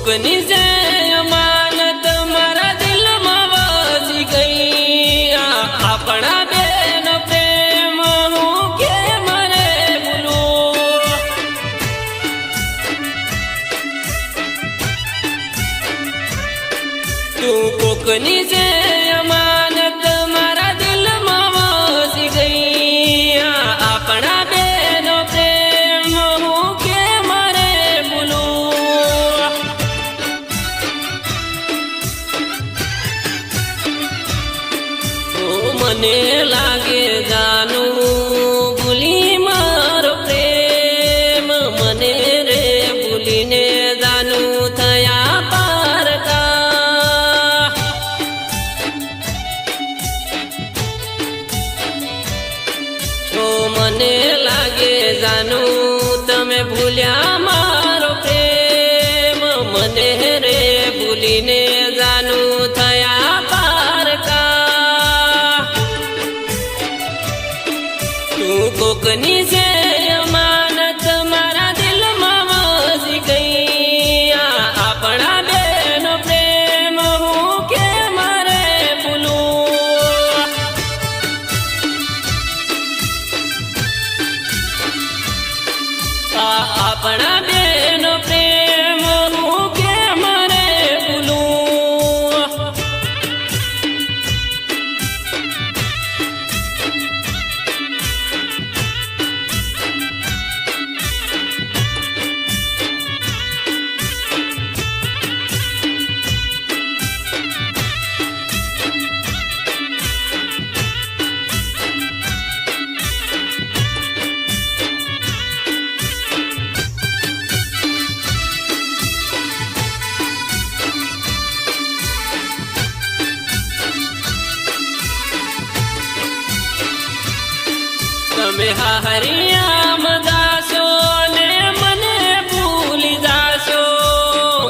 organizar. મને લાગે જાનું. ભૂલી મારો પ્રેમ, મને રે ભૂલીને જાનું. થયા પારકા. તો મને લાગે જાનું. તમે ભૂલ્યા આપણા બેનો તમે હરિયામ દાસો ને મને ભૂલી જાશો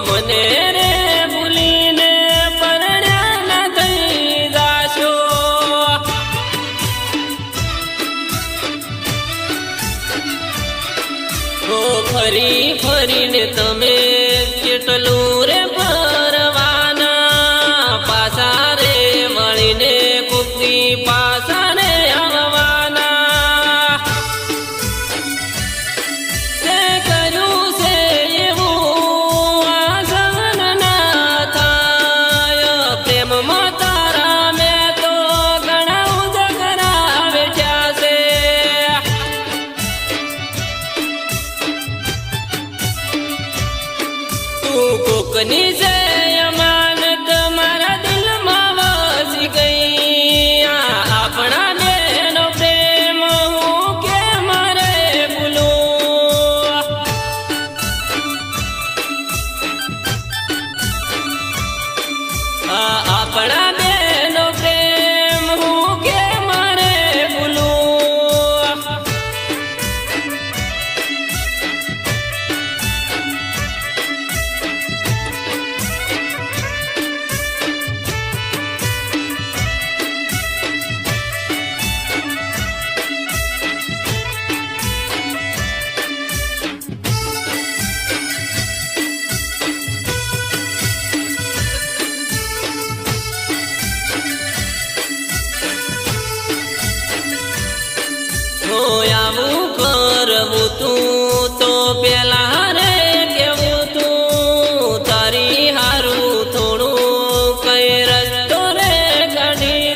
મને રે ભૂલીને પરણ્યા ના થઈ ઓ ફરી ફરીને તમે Is a કરવું તું તો પેલા રે કેવું તું? તારી હારું થોડું કઈ રસ્તો રે કાઢી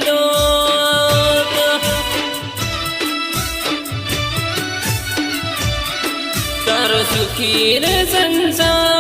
સુખી રે સંસાર